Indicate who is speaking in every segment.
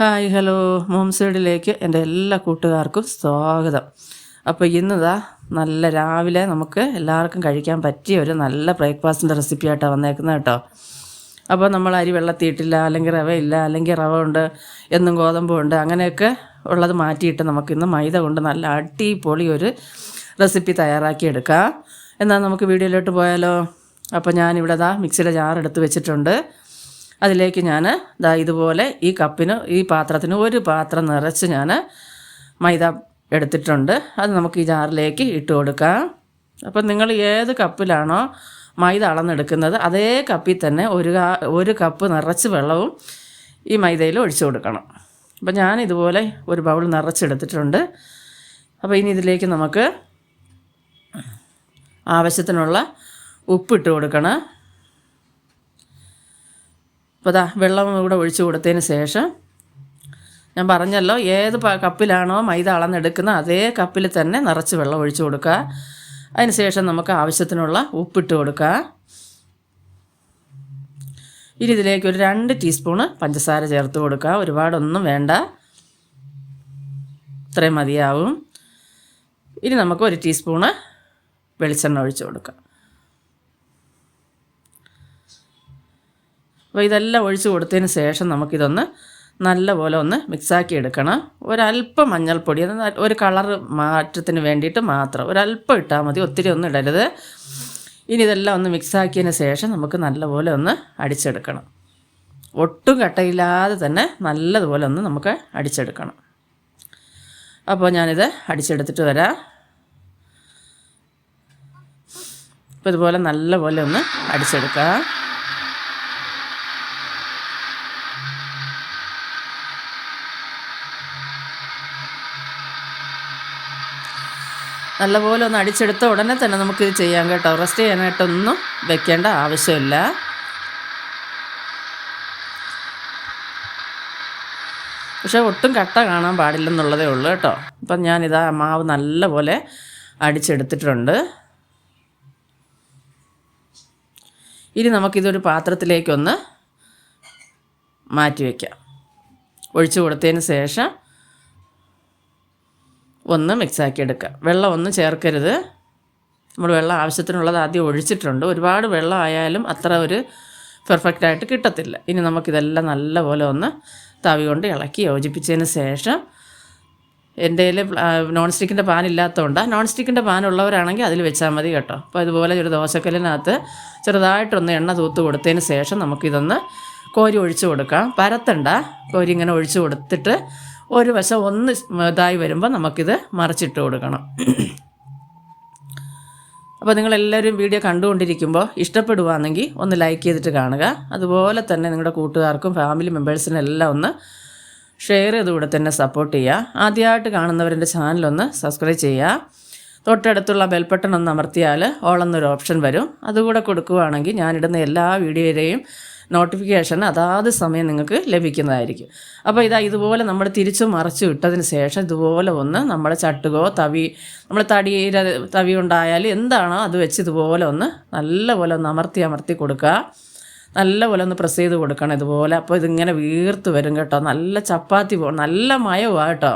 Speaker 1: Hi hello. Mom സൈഡിലേക്ക് എന്റെ എല്ലാ കൂട്ടുകാർക്കും സ്വാഗതം. അപ്പോൾ ഇന്നതാ നല്ല രാവിലെ നമുക്ക് എല്ലാവർക്കും കഴിക്കാൻ പറ്റിയ ഒരു നല്ല ബ്രേക്ക്ഫാസ്റ്റിന്റെ റെസിപ്പി ആയിട്ടാണ് വന്നേക്കുന്നത് കേട്ടോ. അപ്പോൾ നമ്മൾ അരി വെള്ളത്തിയിട്ടില്ല അല്ലെങ്കിൽ റവ ഇല്ല അല്ലെങ്കിൽ റവ ഉണ്ട് എന്നും ഗോതമ്പുണ്ട് അങ്ങനെയൊക്കെ ഉള്ളത് മാറ്റിയിട്ട് നമുക്കിന്ന് മൈദ കൊണ്ട് നല്ല അടിപൊളി ഒരു റെസിപ്പി തയ്യാറാക്കിയെടുക്കാം. എന്നാൽ നമുക്ക് വീഡിയോയിലോട്ട് പോയാലോ? അപ്പോൾ ഞാനിവിടെ ദാ മിക്സിയുടെ ജാർ എടുത്ത് വെച്ചിട്ടുണ്ട്. അതിലേക്ക് ഞാൻ ദാ ഇതുപോലെ ഈ കപ്പിന് ഈ പാത്രത്തിന് ഒരു പാത്രം നിറച്ച് ഞാൻ മൈദ എടുത്തിട്ടുണ്ട്. അത് നമുക്ക് ഈ ജാറിലേക്ക് ഇട്ട് കൊടുക്കാം. അപ്പം നിങ്ങൾ ഏത് കപ്പിലാണോ മൈദ അളന്നെടുക്കുന്നത് അതേ കപ്പിൽ തന്നെ ഒരു ഒരു കപ്പ് നിറച്ച് വെള്ളവും ഈ മൈദയിൽ ഒഴിച്ചു കൊടുക്കണം. അപ്പം ഞാൻ ഇതുപോലെ ഒരു ബൗൾ നിറച്ചെടുത്തിട്ടുണ്ട്. അപ്പോൾ ഇനി ഇതിലേക്ക് നമുക്ക് ആവശ്യത്തിനുള്ള ഉപ്പിട്ട് കൊടുക്കണം. അപ്പോൾ ദാ വെള്ളം കൂടെ ഒഴിച്ച് കൊടുത്തതിന് ശേഷം ഞാൻ പറഞ്ഞല്ലോ ഏത് കപ്പിലാണോ മൈദ അളന്നെടുക്കുന്ന അതേ കപ്പിൽ തന്നെ നിറച്ച് വെള്ളം ഒഴിച്ചു കൊടുക്കുക. അതിന് ശേഷം നമുക്ക് ആവശ്യത്തിനുള്ള ഉപ്പിട്ട് കൊടുക്കുക. ഇനി ഇതിലേക്ക് ഒരു രണ്ട് ടീസ്പൂണ് പഞ്ചസാര ചേർത്ത് കൊടുക്കുക. ഒരുപാടൊന്നും വേണ്ട. ഇത്രയും മതിയാവും. ഇനി നമുക്ക് ഒരു ടീസ്പൂണ് വെളിച്ചെണ്ണ ഒഴിച്ച് കൊടുക്കാം. അപ്പോൾ ഇതെല്ലാം ഒഴിച്ച് കൊടുത്തതിന് ശേഷം നമുക്കിതൊന്ന് നല്ലപോലെ ഒന്ന് മിക്സാക്കി എടുക്കണം. ഒരല്പം മഞ്ഞൾപ്പൊടി അത് ഒരു കളർ മാറ്റത്തിന് വേണ്ടിയിട്ട് മാത്രം. ഒരല്പം ഇട്ടാൽ മതി ഒത്തിരി ഒന്നും ഇടരുത്. ഇനി ഇതെല്ലാം ഒന്ന് മിക്സാക്കിയതിന് ശേഷം നമുക്ക് നല്ലപോലെ ഒന്ന് അടിച്ചെടുക്കണം. ഒട്ടും കട്ടയില്ലാതെ തന്നെ നല്ലതുപോലെ ഒന്ന് നമുക്ക് അടിച്ചെടുക്കണം. അപ്പോൾ ഞാനിത് അടിച്ചെടുത്തിട്ട് വരാം. അപ്പോൾ ഇതുപോലെ നല്ലപോലെ ഒന്ന് അടിച്ചെടുക്കാം. നല്ലപോലെ ഒന്ന് അടിച്ചെടുത്ത ഉടനെ തന്നെ നമുക്കിത് ചെയ്യാം കേട്ടോ. റെസ്റ്റ് ചെയ്യാനായിട്ടൊന്നും വെക്കേണ്ട ആവശ്യമില്ല. പക്ഷേ ഒട്ടും കട്ട കാണാൻ പാടില്ലെന്നുള്ളതേ ഉള്ളൂ കേട്ടോ. അപ്പം ഞാനിതാ മാവ് നല്ലപോലെ അടിച്ചെടുത്തിട്ടുണ്ട്. ഇനി നമുക്കിതൊരു പാത്രത്തിലേക്കൊന്ന് മാറ്റി വയ്ക്കാം ഒഴിച്ചു കൊടുത്തതിന് ശേഷം ഒന്ന് മിക്സാക്കി എടുക്കുക. വെള്ളം ഒന്നും ചേർക്കരുത്. നമ്മൾ വെള്ളം ആവശ്യത്തിനുള്ളത് ആദ്യം ഒഴിച്ചിട്ടുണ്ട്. ഒരുപാട് വെള്ളം ആയാലും അത്ര ഒരു പെർഫെക്റ്റ് ആയിട്ട് കിട്ടത്തില്ല. ഇനി നമുക്കിതെല്ലാം നല്ലപോലെ ഒന്ന് തവി കൊണ്ട് ഇളക്കി യോജിപ്പിച്ചതിന് ശേഷം എന്റെ കയ്യിൽ നോൺ സ്റ്റിക്കിന്റെ പാൻ ഇല്ലാത്തതുകൊണ്ട് നോൺ സ്റ്റിക്കിന്റെ പാൻ ഉള്ളവരാണെങ്കിൽ അതിൽ വെച്ചാൽ മതി കേട്ടോ. അപ്പോൾ അതുപോലെ ഒരു ദോശക്കല്ലിനകത്ത് ചെറുതായിട്ടൊന്ന് എണ്ണ തൂത്ത് കൊടുത്തതിന് ശേഷം നമുക്കിതൊന്ന് കോരി ഒഴിച്ചു കൊടുക്കാം. പരത്തണ്ട. കോരി ഇങ്ങനെ ഒഴിച്ചു കൊടുത്തിട്ട് ഒരു വശം ഒന്ന് ഇതായി വരുമ്പോൾ നമുക്കിത് മറിച്ചിട്ട് കൊടുക്കണം. അപ്പോൾ നിങ്ങളെല്ലാവരും വീഡിയോ കണ്ടുകൊണ്ടിരിക്കുമ്പോൾ ഇഷ്ടപ്പെടുവാണെങ്കിൽ ഒന്ന് ലൈക്ക് ചെയ്തിട്ട് കാണുക. അതുപോലെ തന്നെ നിങ്ങളുടെ കൂട്ടുകാർക്കും ഫാമിലി മെമ്പേഴ്സിനും എല്ലാം ഒന്ന് ഷെയർ ചെയ്തുകൂടെ തന്നെ സപ്പോർട്ട് ചെയ്യുക. ആദ്യമായിട്ട് കാണുന്നവരുടെ ചാനലൊന്ന് സബ്സ്ക്രൈബ് ചെയ്യുക. തൊട്ടടുത്തുള്ള ബെൽബട്ടൺ ഒന്ന് അമർത്തിയാൽ ഓളെന്നൊരു ഓപ്ഷൻ വരും. അതുകൂടെ കൊടുക്കുകയാണെങ്കിൽ ഞാനിടുന്ന എല്ലാ വീഡിയോയുടെയും നോട്ടിഫിക്കേഷൻ അതാത് സമയം നിങ്ങൾക്ക് ലഭിക്കുന്നതായിരിക്കും. അപ്പോൾ ഇതാ ഇതുപോലെ നമ്മൾ തിരിച്ചു മറച്ചു ഇട്ടതിന് ശേഷം ഇതുപോലെ ഒന്ന് നമ്മുടെ ചട്ടുകോ തവി നമ്മൾ തടിയുടെ തവി ഉണ്ടായാലും എന്താണോ അത് വെച്ച് ഇതുപോലെ ഒന്ന് നല്ലപോലെ ഒന്ന് അമർത്തി അമർത്തി കൊടുക്കുക. നല്ലപോലെ ഒന്ന് പ്രസ് ചെയ്ത് കൊടുക്കണം ഇതുപോലെ. അപ്പോൾ ഇതിങ്ങനെ വീർത്ത് വരും കേട്ടോ. നല്ല ചപ്പാത്തി പോകും നല്ല മയമാണ് കേട്ടോ.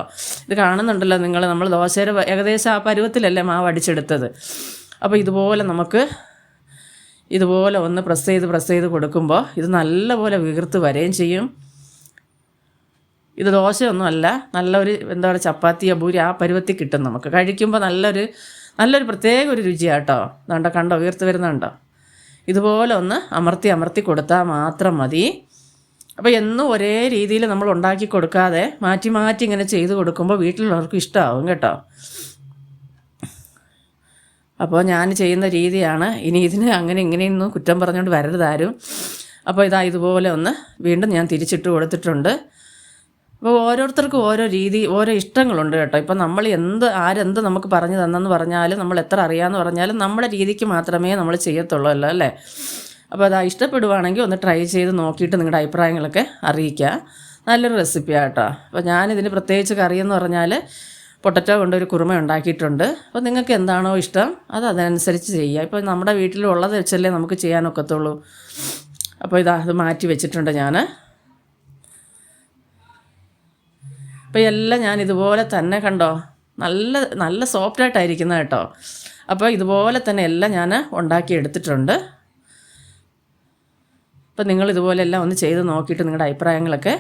Speaker 1: ഇത് കാണുന്നുണ്ടല്ലോ നിങ്ങൾ നമ്മൾ ദോശയുടെ ഏകദേശം ആ പരുവത്തിലല്ലേ മാവ് അടിച്ചെടുത്തത്. അപ്പോൾ ഇതുപോലെ നമുക്ക് ഇതുപോലെ ഒന്ന് പ്രസ് ചെയ്ത് പ്രസ് ചെയ്ത് കൊടുക്കുമ്പോൾ ഇത് നല്ലപോലെ വീർത്ത് വരുകയും ചെയ്യും. ഇത് ദോശയൊന്നും അല്ല നല്ലൊരു എന്താ പറയുക ചപ്പാത്തി അബൂരി ആ പരുവത്തിൽ കിട്ടും നമുക്ക്. കഴിക്കുമ്പോൾ നല്ലൊരു നല്ലൊരു പ്രത്യേക ഒരു രുചിയാട്ടോ. അതുകൊണ്ട് കണ്ടോ? വീർത്ത് വരുന്നുണ്ടോ? ഇതുപോലെ ഒന്ന് അമർത്തി അമർത്തി കൊടുത്താൽ മാത്രം മതി. അപ്പോൾ എന്നും ഒരേ രീതിയിൽ നമ്മൾ ഉണ്ടാക്കി കൊടുക്കാതെ മാറ്റി മാറ്റി ഇങ്ങനെ ചെയ്ത് കൊടുക്കുമ്പോൾ വീട്ടിലുള്ളവർക്ക് ഇഷ്ടമാവും കേട്ടോ. അപ്പോൾ ഞാൻ ചെയ്യുന്ന രീതിയാണ്. ഇനി ഇതിന് അങ്ങനെ ഇങ്ങനെയൊന്നും കുറ്റം പറഞ്ഞുകൊണ്ട് വരരുതാരും അപ്പോൾ ഇതാ ഇതുപോലെ ഒന്ന് വീണ്ടും ഞാൻ തിരിച്ചിട്ട് കൊടുത്തിട്ടുണ്ട്. അപ്പോൾ ഓരോരുത്തർക്കും ഓരോ രീതി ഓരോ ഇഷ്ടങ്ങളുണ്ട് കേട്ടോ. ഇപ്പം നമ്മൾ എന്ത് ആരെന്ത് നമുക്ക് പറഞ്ഞു തന്നെന്ന് പറഞ്ഞാലും നമ്മൾ എത്ര അറിയാമെന്ന് പറഞ്ഞാലും നമ്മുടെ രീതിക്ക് മാത്രമേ നമ്മൾ ചെയ്യത്തുള്ളൂ അല്ലോ അല്ലേ? അപ്പോൾ അത് ഇഷ്ടപ്പെടുവാണെങ്കിൽ ഒന്ന് ട്രൈ ചെയ്ത് നോക്കിയിട്ട് നിങ്ങളുടെ അഭിപ്രായങ്ങളൊക്കെ അറിയിക്കുക. നല്ലൊരു റെസിപ്പിയാണ് കേട്ടോ. അപ്പോൾ ഞാനിതിന് പ്രത്യേകിച്ച് കറിയെന്ന് പറഞ്ഞാൽ പൊട്ടറ്റോ കൊണ്ട് ഒരു കുറുമ ഉണ്ടാക്കിയിട്ടുണ്ട്. അപ്പോൾ നിങ്ങൾക്ക് എന്താണോ ഇഷ്ടം അത് അതനുസരിച്ച് ചെയ്യുക. ഇപ്പോൾ നമ്മുടെ വീട്ടിലുള്ളത് വെച്ചല്ലേ നമുക്ക് ചെയ്യാനൊക്കത്തുള്ളൂ. അപ്പോൾ ഇതാ അത് മാറ്റി വെച്ചിട്ടുണ്ട് ഞാൻ അപ്പോൾ എല്ലാം ഞാൻ ഇതുപോലെ തന്നെ കണ്ടോ നല്ല നല്ല സോഫ്റ്റായിട്ടായിരിക്കുന്ന കേട്ടോ. അപ്പോൾ ഇതുപോലെ തന്നെ എല്ലാം ഞാൻ ഉണ്ടാക്കി എടുത്തിട്ടുണ്ട്. അപ്പോൾ നിങ്ങൾ ഇതുപോലെ എല്ലാം ഒന്ന് ചെയ്ത് നോക്കിയിട്ട് നിങ്ങളുടെ അഭിപ്രായങ്ങളൊക്കെ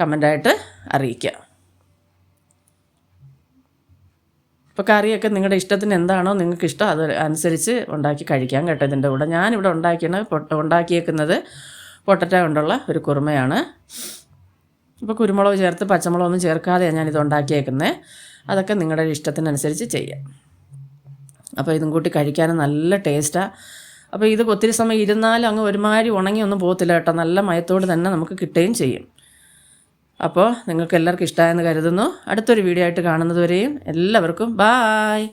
Speaker 1: കമന്റായിട്ട് അറിയിക്കുക. അപ്പോൾ കറിയൊക്കെ നിങ്ങളുടെ ഇഷ്ടത്തിന് എന്താണോ നിങ്ങൾക്ക് ഇഷ്ടം അത് അനുസരിച്ച് ഉണ്ടാക്കി കഴിക്കാം കേട്ടോ ഇതിന്റെ കൂടെ. ഞാനിവിടെ ഉണ്ടാക്കിയാണ് ഉണ്ടാക്കിയേക്കുന്നത് പൊട്ടറ്റ കൊണ്ടുള്ള ഒരു കുറുമയാണ്. ഇപ്പോൾ കുരുമുളക് ചേർത്ത് പച്ചമുളകൊന്നും ചേർക്കാതെയാണ് ഞാനിത് ഉണ്ടാക്കിയേക്കുന്നത് അതൊക്കെ നിങ്ങളുടെ ഇഷ്ടത്തിനനുസരിച്ച് ചെയ്യാം. അപ്പോൾ ഇതും കൂട്ടി കഴിക്കാനും നല്ല ടേസ്റ്റാണ് അപ്പോൾ ഇത് ഒത്തിരി സമയം ഇരുന്നാലും അങ്ങ് ഒരുമാതിരി ഉണങ്ങി ഒന്നും പോകത്തില്ല കേട്ടോ. നല്ല മയത്തോട് തന്നെ നമുക്ക് കിട്ടുകയും ചെയ്യും. അപ്പോൾ നിങ്ങൾക്ക് എല്ലാവർക്കും ഇഷ്ടമായെന്ന് കരുതുന്നു. അടുത്തൊരു വീഡിയോ ആയിട്ട് കാണുന്നതുവരെയും എല്ലാവർക്കും ബായ്